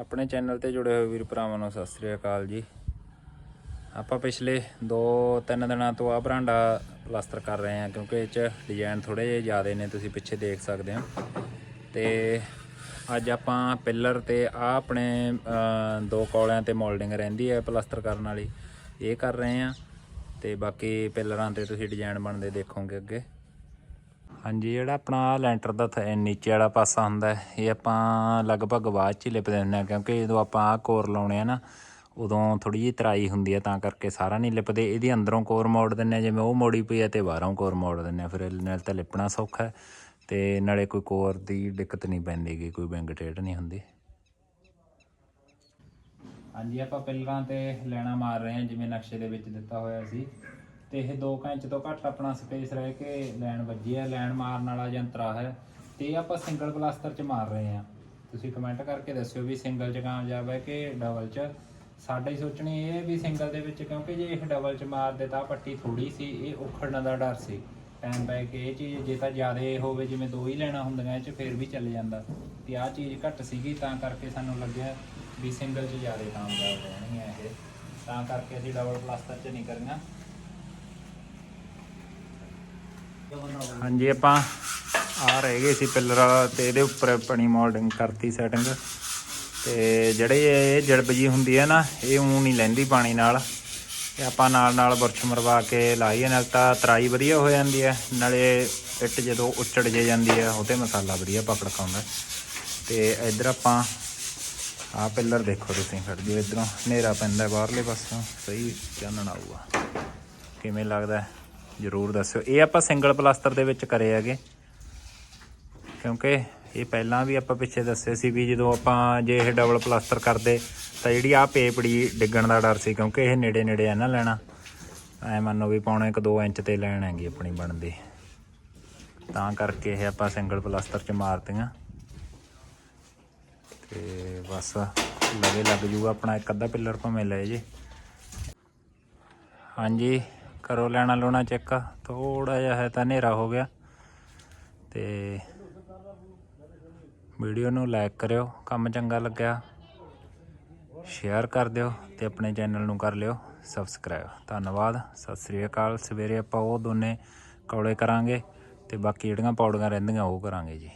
ਆਪਣੇ ਚੈਨਲ ਤੇ ਜੁੜੇ ਹੋਏ ਵੀਰ ਭਰਾਵਾਂ ਨੂੰ ਸਤਿ ਸ੍ਰੀ ਅਕਾਲ ਜੀ। ਆਪਾਂ ਪਿਛਲੇ 2-3 ਦਿਨਾਂ ਤੋਂ ਆ ਬਰਾਂਡਾ ਪਲਾਸਟਰ ਕਰ ਰਹੇ ਹਾਂ ਕਿਉਂਕਿ ਇਹ ਚ ਡਿਜ਼ਾਈਨ ਥੋੜੇ ਜਿਹੇ ਜ਼ਿਆਦਾ ਨੇ, ਤੁਸੀਂ ਪਿੱਛੇ ਦੇਖ ਸਕਦੇ ਹੋ। ਤੇ ਅੱਜ ਆਪਾਂ ਪਿੱਲਰ ਤੇ ਆ ਆਪਣੇ ਦੋ ਕੌਲਿਆਂ ਤੇ ਮੋਲਡਿੰਗ ਰਹਿੰਦੀ ਹੈ ਪਲਾਸਟਰ ਕਰਨ ਵਾਲੀ। ਇਹ ਕਰ ਰਹੇ ਹਾਂ ਤੇ ਬਾਕੀ ਪਿੱਲਰਾਂ ਤੇ ਤੁਸੀਂ ਡਿਜ਼ਾਈਨ ਬਣਦੇ ਦੇਖੋਗੇ ਅੱਗੇ। ਹਾਂਜੀ, ਜਿਹੜਾ ਆਪਣਾ ਲੈਂਟਰ ਦਾ ਥ- ਨੀਚੇ ਵਾਲਾ ਪਾਸਾ ਹੁੰਦਾ ਇਹ ਆਪਾਂ ਲਗਭਗ ਬਾਅਦ ਚ ਹੀ ਲਿਪ ਦਿੰਦੇ ਹਾਂ, ਕਿਉਂਕਿ ਜਦੋਂ ਆਪਾਂ ਆਹ ਕੋਰ ਲਾਉਣੇ ਆ ਨਾ, ਉਦੋਂ ਥੋੜੀ ਜਿਹੀ ਤਰਾਈ ਹੁੰਦੀ ਹੈ, ਤਾਂ ਕਰਕੇ ਸਾਰਾ ਨਹੀਂ ਲਿਪਦੇ। ਇਹਦੀ ਅੰਦਰੋਂ ਕੋਰ ਮੋੜ ਦਿੰਦੇ ਆ ਜਿਵੇਂ ਉਹ ਮੋੜੀ ਪਈ ਹੈ ਤੇ ਬਾਹਰੋਂ ਕੋਰ ਮੋੜ ਦਿੰਦੇ ਆ ਫਿਰ ਇਹਦੇ ਨਾਲ ਤਾਂ ਲਿਪਣਾ ਸੌਖਾ ਹੈ, ਤੇ ਨਾਲੇ ਕੋਈ ਕੋਰ ਦੀ ਦਿੱਕਤ ਨਹੀਂ ਪੈਂਦੀਗੀ ਕੋਈ ਵਿੰਗ ਟੇਢ ਨਹੀਂ ਹੁੰਦੀ। ਹਾਂਜੀ, ਆਪਾਂ ਪਿੱਲਰਾਂ ਤੇ ਲੈਣਾ ਮਾਰ ਰਹੇ ਹਾਂ, ਜਿਵੇਂ ਨਕਸ਼ੇ ਦੇ ਵਿੱਚ ਦਿੱਤਾ ਹੋਇਆ ਸੀ। ਤੇ ਇਹ 2 ਇੰਚ ਤੋਂ ਘੱਟ ਆਪਣਾ ਸਪੇਸ ਰਹਿ ਕੇ ਲੈਣ ਵੱਜੀ ਹੈ, ਲੈਣ ਮਾਰਨ ਵਾਲਾ ਯੰਤਰਾ ਹੈ ਤੇ ਇਹ ਆਪਾਂ ਸਿੰਗਲ ਪਲਾਸਟਰ ਚ ਮਾਰ ਰਹੇ ਹਾਂ। ਤੁਸੀਂ ਕਮੈਂਟ ਕਰਕੇ ਦੱਸਿਓ ਵੀ ਸਿੰਗਲ ਚ ਕਾਮਯਾਬ ਹੈ ਕਿ ਡਬਲ ਚ? ਸਾਡੀ ਸੋਚਣੀ ਇਹ ਹੈ ਵੀ ਸਿੰਗਲ ਦੇ ਵਿੱਚ ਕਿਉਂਕਿ ਜੇ ਇਹ ਡਬਲ ਚ ਮਾਰਦੇ ਤਾਂ ਪੱਟੀ ਥੋੜੀ ਸੀ, ਇਹ ਉਖੜਨ ਦਾ ਡਰ ਸੀ। ਟਾਈਮ ਪੈ ਕੇ ਇਹ ਚੀਜ਼ ਜੇ ਤਾਂ ਜ਼ਿਆਦਾ ਹੋਵੇ, ਜਿਵੇਂ ਦੋ ਹੀ ਲੈਣਾ ਹੁੰਦੀਆਂ ਇਹ ਚ, ਫੇਰ ਵੀ ਚੱਲ ਜਾਂਦਾ। ਤੇ ਆਹ ਚੀਜ਼ ਘੱਟ ਸੀਗੀ, ਤਾਂ ਕਰਕੇ ਸਾਨੂੰ ਲੱਗਿਆ ਵੀ ਸਿੰਗਲ ਚ ਜ਼ਿਆਦਾ ਕਾਮਯਾਬ ਰਹਿਣਗੀਆਂ ਇਹ। ਤਾਂ ਕਰਕੇ ਅਸੀਂ ਡਬਲ ਪਲਾਸਟਰ ਚ ਨਹੀਂ ਕਰੀਆਂ ਹਾਂਜੀ, ਆਪਾਂ ਆ ਰਹਿ ਗਏ ਸੀ ਪਿੱਲਰ ਤੇ ਇਹਦੇ ਉੱਪਰ ਆਪਣੀ ਮੋਲਡਿੰਗ ਕਰਤੀ ਸੈਟਿੰਗ ਤੇ ਜਿਹੜੇ ਇਹ ਜੜਬ ਜੀ ਹੁੰਦੀ ਹੈ ਨਾ, ਇਹ ਊਂ ਨਹੀਂ ਲੈਂਦੀ ਪਾਣੀ ਨਾਲ। ਤੇ ਆਪਾਂ ਨਾਲ ਨਾਲ ਬੁਰਸ਼ ਮਰਵਾ ਕੇ ਲਾਈਏ ਨਾਲ ਤਾਂ ਤਰਾਈ ਵਧੀਆ ਹੋ ਜਾਂਦੀ ਹੈ, ਨਾਲੇ ਇੱਟ ਜਦੋਂ ਉੱਚੜ ਜੇ ਜਾਂਦੀ ਹੈ, ਉਹ ਤੇ ਮਸਾਲਾ ਵਧੀਆ ਪਕੜ ਖਾਉਂਦਾ ਤੇ ਇੱਧਰ ਆਪਾਂ ਆਹ ਪਿੱਲਰ ਦੇਖੋ ਤੁਸੀਂ ਫਿਰ ਜਿਓ ਇਧਰੋਂ ਹਨੇਰਾ ਪੈਂਦਾ ਬਾਹਰਲੇ ਪਾਸੋਂ ਸਹੀ ਚਾਨਣ ਆਊਗਾ। ਕਿਵੇਂ ਲੱਗਦਾ ਜਰੂਰ ਦੱਸਿਓ। ਇਹ ਆਪਾਂ ਸਿੰਗਲ ਪਲਾਸਟਰ ਦੇ ਵਿੱਚ ਕਰੇ ਹੈਗੇ। ਕਿਉਂਕਿ ਇਹ ਪਹਿਲਾਂ ਵੀ ਆਪਾਂ ਪਿੱਛੇ ਦੱਸੇ ਸੀ ਵੀ ਜਦੋਂ ਆਪਾਂ ਜੇ ਇਹ ਡਬਲ ਪਲਾਸਟਰ ਕਰਦੇ, ਤਾਂ ਜਿਹੜੀ ਆ ਪੇਪੜੀ ਡਿੱਗਣ ਦਾ ਡਰ ਸੀ, ਕਿਉਂਕਿ ਇਹ ਨੇੜੇ ਨੇੜੇ ਆ ਨਾ ਲੈਣਾ। ਐ ਮੰਨੋ ਵੀ ਪੌਣੇ 1-2 ਇੰਚ ਤੇ ਲੈਣ ਹੈਗੀ ਆਪਣੀ ਬਣਦੀ। ਤਾਂ ਕਰਕੇ ਇਹ ਆਪਾਂ ਸਿੰਗਲ ਪਲਾਸਟਰ ਚ ਮਾਰਤੀਆਂ। ਤੇ ਬਸ ਲਵੇ ਲੱਗ ਜੂਗਾ ਆਪਣਾ ਇੱਕ ਅੱਧਾ ਪਿੱਲਰ ਭਾਵੇਂ ਲੈ ਜੇ। ਹਾਂਜੀ। ਕਰੋ ਲੈਣਾ ਲੋਣਾ ਚੈੱਕ ਥੋੜਾ ਜਿਹਾ ਹੈ ਤਾਂ ਹਨੇਰਾ ਹੋ ਗਿਆ। ਤੇ ਵੀਡੀਓ ਨੂੰ ਲਾਈਕ ਕਰਿਓ, ਕੰਮ ਚੰਗਾ ਲੱਗਿਆ, ਸ਼ੇਅਰ ਕਰ ਦਿਓ ਤੇ ਆਪਣੇ ਚੈਨਲ ਨੂੰ ਕਰ ਲਿਓ ਸਬਸਕ੍ਰਾਈਬ। ਧੰਨਵਾਦ, ਸਤਿ ਸ੍ਰੀ ਅਕਾਲ। ਸਵੇਰੇ ਆਪਾਂ ਉਹ ਦੋਨੇ ਕੌੜੇ ਕਰਾਂਗੇ ਤੇ ਬਾਕੀ ਜਿਹੜੀਆਂ ਪੌੜੀਆਂ ਰਹਿੰਦੀਆਂ ਉਹ ਕਰਾਂਗੇ ਜੀ।